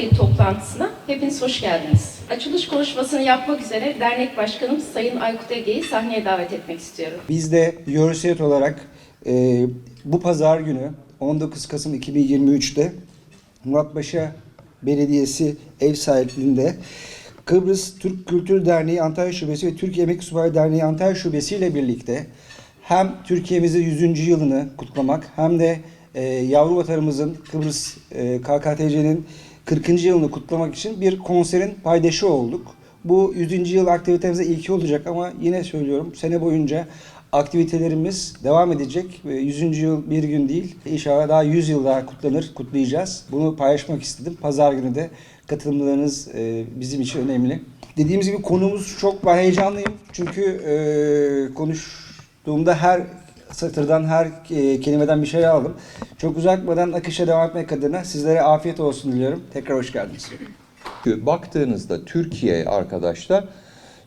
ayı toplantısına hepiniz hoş geldiniz. Açılış konuşmasını yapmak üzere dernek başkanım Sayın Aykut Ege'yi sahneye davet etmek istiyorum. Biz de Euroset olarak e, bu pazar günü 19 Kasım 2023'te Muratpaşa Belediyesi ev sahipliğinde Kıbrıs Türk Kültür Derneği Antalya Şubesi ve Türkiye Emek Subayı Derneği Antalya Şubesi ile birlikte hem Türkiye'mizin 100. yılını kutlamak hem de e, yavru vatanımızın Kıbrıs e, KKTC'nin 40. yılını kutlamak için bir konserin paydaşı olduk. Bu 100. yıl aktivitemize ilki olacak ama yine söylüyorum sene boyunca aktivitelerimiz devam edecek. Ve 100. yıl bir gün değil. İnşallah daha 100 yıl daha kutlanır, kutlayacağız. Bunu paylaşmak istedim. Pazar günü de katılımlarınız e, bizim için önemli. Dediğimiz gibi konumuz çok ben heyecanlıyım. Çünkü e, konuştuğumda her satırdan her e, kelimeden bir şey aldım. Çok uzatmadan akışa devam etmek adına sizlere afiyet olsun diliyorum. Tekrar hoş geldiniz. Baktığınızda Türkiye arkadaşlar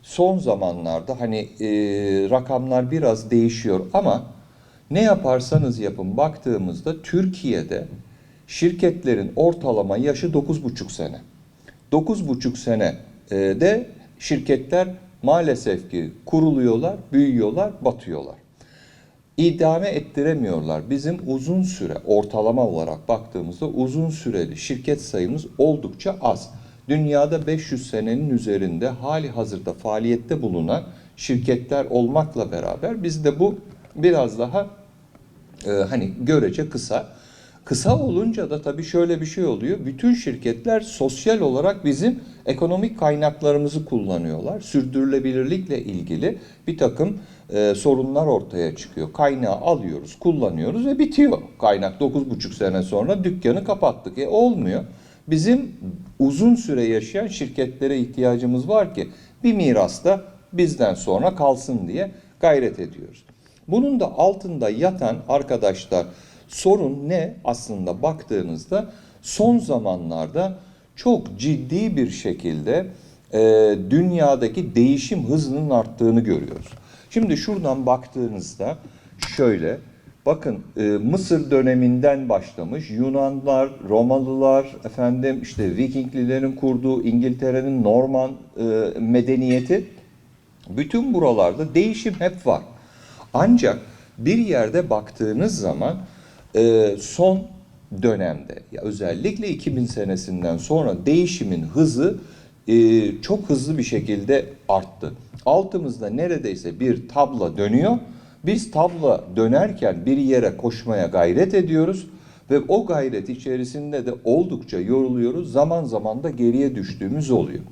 son zamanlarda hani e, rakamlar biraz değişiyor ama ne yaparsanız yapın baktığımızda Türkiye'de şirketlerin ortalama yaşı 9,5 sene. 9,5 sene e, de şirketler maalesef ki kuruluyorlar, büyüyorlar, batıyorlar idame ettiremiyorlar. Bizim uzun süre ortalama olarak baktığımızda uzun süreli şirket sayımız oldukça az. Dünyada 500 senenin üzerinde hali hazırda faaliyette bulunan şirketler olmakla beraber bizde bu biraz daha e, hani görece kısa. Kısa olunca da tabii şöyle bir şey oluyor. Bütün şirketler sosyal olarak bizim ekonomik kaynaklarımızı kullanıyorlar. Sürdürülebilirlikle ilgili bir takım e, sorunlar ortaya çıkıyor. Kaynağı alıyoruz, kullanıyoruz ve bitiyor. Kaynak 9,5 sene sonra dükkanı kapattık. E olmuyor. Bizim uzun süre yaşayan şirketlere ihtiyacımız var ki bir mirasta bizden sonra kalsın diye gayret ediyoruz. Bunun da altında yatan arkadaşlar sorun ne aslında baktığınızda son zamanlarda çok ciddi bir şekilde e, dünyadaki değişim hızının arttığını görüyoruz. Şimdi şuradan baktığınızda şöyle bakın e, Mısır döneminden başlamış Yunanlar, Romalılar, efendim işte Vikinglilerin kurduğu İngiltere'nin Norman e, medeniyeti bütün buralarda değişim hep var. Ancak bir yerde baktığınız zaman e, son dönemde ya özellikle 2000 senesinden sonra değişimin hızı e, çok hızlı bir şekilde arttı. Altımızda neredeyse bir tabla dönüyor. Biz tabla dönerken bir yere koşmaya gayret ediyoruz ve o gayret içerisinde de oldukça yoruluyoruz. Zaman zaman da geriye düştüğümüz oluyor.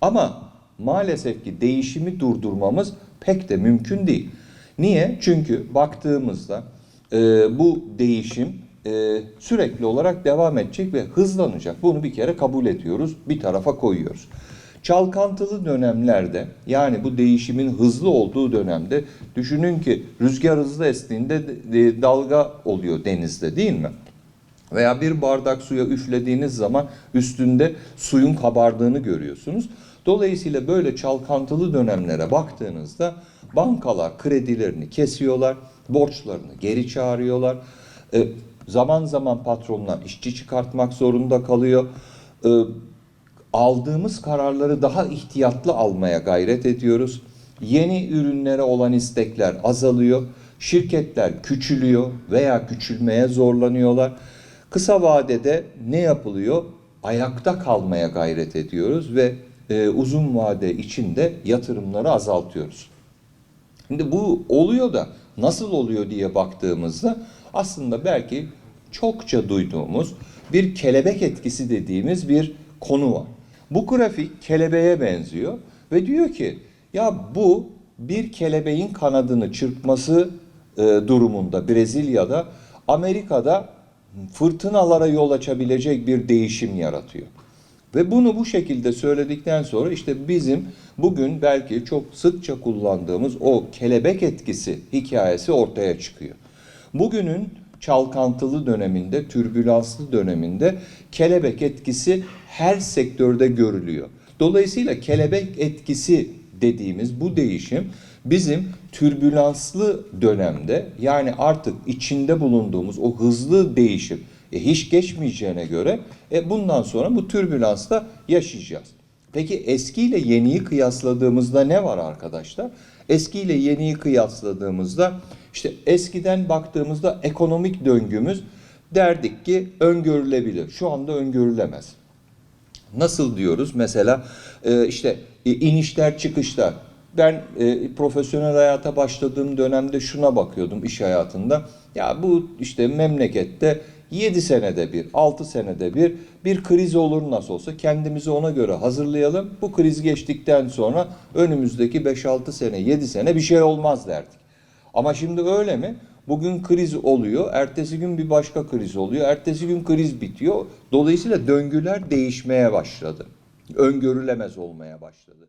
Ama maalesef ki değişimi durdurmamız pek de mümkün değil. Niye? Çünkü baktığımızda e, bu değişim e, sürekli olarak devam edecek ve hızlanacak. Bunu bir kere kabul ediyoruz, bir tarafa koyuyoruz. Çalkantılı dönemlerde yani bu değişimin hızlı olduğu dönemde düşünün ki rüzgar hızlı estiğinde dalga oluyor denizde değil mi? Veya bir bardak suya üflediğiniz zaman üstünde suyun kabardığını görüyorsunuz. Dolayısıyla böyle çalkantılı dönemlere baktığınızda bankalar kredilerini kesiyorlar, borçlarını geri çağırıyorlar. E, zaman zaman patronlar işçi çıkartmak zorunda kalıyor. E, aldığımız kararları daha ihtiyatlı almaya gayret ediyoruz. Yeni ürünlere olan istekler azalıyor. Şirketler küçülüyor veya küçülmeye zorlanıyorlar. Kısa vadede ne yapılıyor? Ayakta kalmaya gayret ediyoruz ve e, uzun vade içinde yatırımları azaltıyoruz. Şimdi bu oluyor da nasıl oluyor diye baktığımızda aslında belki çokça duyduğumuz bir kelebek etkisi dediğimiz bir konu var. Bu grafik kelebeğe benziyor ve diyor ki ya bu bir kelebeğin kanadını çırpması e, durumunda Brezilya'da Amerika'da fırtınalara yol açabilecek bir değişim yaratıyor. Ve bunu bu şekilde söyledikten sonra işte bizim bugün belki çok sıkça kullandığımız o kelebek etkisi hikayesi ortaya çıkıyor. Bugünün çalkantılı döneminde, türbülanslı döneminde kelebek etkisi her sektörde görülüyor. Dolayısıyla kelebek etkisi dediğimiz bu değişim bizim türbülanslı dönemde yani artık içinde bulunduğumuz o hızlı değişim E, hiç geçmeyeceğine göre e, bundan sonra bu türbülansta yaşayacağız. Peki eskiyle yeniyi kıyasladığımızda ne var arkadaşlar? Eskiyle yeniyi kıyasladığımızda işte eskiden baktığımızda ekonomik döngümüz derdik ki öngörülebilir. Şu anda öngörülemez. Nasıl diyoruz? Mesela e, işte e, inişler çıkışlar. Ben e, profesyonel hayata başladığım dönemde şuna bakıyordum iş hayatında. Ya bu işte memlekette 7 senede bir, 6 senede bir bir kriz olur nasıl olsa kendimizi ona göre hazırlayalım. Bu kriz geçtikten sonra önümüzdeki 5-6 sene, 7 sene bir şey olmaz derdik. Ama şimdi öyle mi? Bugün kriz oluyor, ertesi gün bir başka kriz oluyor, ertesi gün kriz bitiyor. Dolayısıyla döngüler değişmeye başladı. Öngörülemez olmaya başladı.